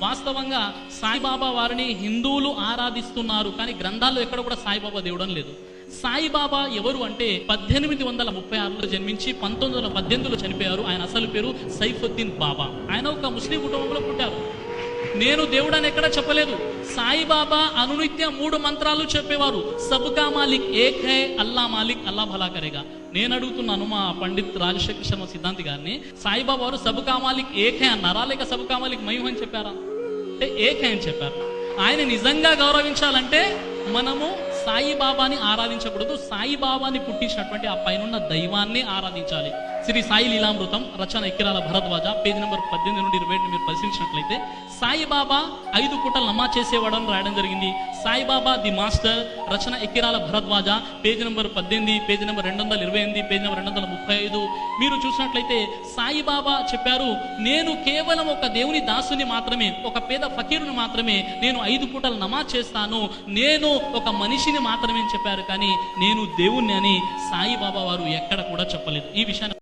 వాస్తవంగా సాయిబాబా వారిని హిందువులు ఆరాధిస్తున్నారు కానీ గ్రంథాల్లో ఎక్కడ కూడా సాయిబాబా దేవుడం లేదు. సాయిబాబా ఎవరు అంటే పద్దెనిమిది వందల ముప్పై ఆరులో జన్మించి పంతొమ్మిది వందల పద్దెనిమిదిలో చనిపోయారు. ఆయన అసలు పేరు సైఫుద్దీన్ బాబా. ఆయన ఒక ముస్లిం కుటుంబంలో పుట్టారు. నేను దేవుడు అని ఎక్కడ చెప్పలేదు. సాయిబాబా అనునిత్యం మూడు మంత్రాలు చెప్పేవారు. సబ్కా మాలిక్ ఏక్ హై అల్లా మాలిక్ అల్లా భలా కరేగా నేను అడుగుతున్నాను మా పండిత్ రాజశేఖర్ శర్మ సిద్ధాంతి గారిని. సాయిబాబా వారు సబ్కా మాలిక్ ఏక్ హై అన్నారా? లేక సబ్కా మాలిక్ మయం అని చెప్పారా? అంటే ఏకైన్ అని చెప్పారు? ఆయన నిజంగా గౌరవించాలంటే మనము సాయిబాబాని ఆరాధించకూడదు. సాయిబాబాని పుట్టించినటువంటి ఆ పైనున్న దైవాన్ని ఆరాధించాలి. శ్రీ సాయి లీలామృతం రచన ఎక్కిరాల భరద్వాజ పేజీ నెంబర్ పద్దెనిమిది నుండి ఇరవై మీరు పరిశీలించినట్లయితే సాయిబాబా ఐదు పూటలు నమా చేసేవాడని రాయడం జరిగింది. సాయిబాబా ది మాస్టర్ రచన ఎక్కిరాల భరద్వాజ పేజీ నెంబర్ పద్దెనిమిది పేజీ నెంబర్ రెండు వందల ఇరవై ఎనిమిది పేజీ నెంబర్ రెండు వందల ముప్పై ఐదు. మీరు చూసినట్లయితే సాయిబాబా చెప్పారు నేను కేవలం ఒక దేవుని దాసుని మాత్రమే ఒక పేద ఫకీరుని మాత్రమే నేను ఐదు పూటలు నమా చేస్తాను. నేను ఒక మనిషిని మాత్రమే చెప్పారు. కానీ నేను దేవుణ్ణి అని సాయిబాబా వారు ఎక్కడ కూడా చెప్పలేదు. ఈ విషయాన్ని